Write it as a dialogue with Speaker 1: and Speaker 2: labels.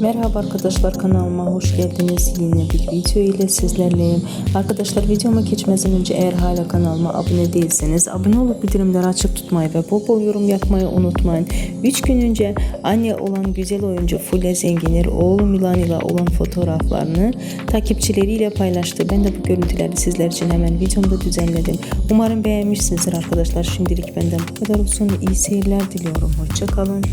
Speaker 1: Merhaba arkadaşlar kanalıma hoş geldiniz. Yine bir video ile sizlerleyim. Arkadaşlar videoma geçmeden önce eğer hala kanalıma abone değilseniz abone olup bildirimleri açık tutmayı ve bol bol yorum yapmayı unutmayın. 3 gün önce anne olan güzel oyuncu Fulya Zenginler oğlu Milan ile olan fotoğraflarını takipçileriyle paylaştı. Ben de bu görüntüleri sizler için hemen videomda düzenledim. Umarım beğenmişsinizdir arkadaşlar. Şimdilik benden bu kadar olsun. İyi seyirler diliyorum. Hoşçakalın.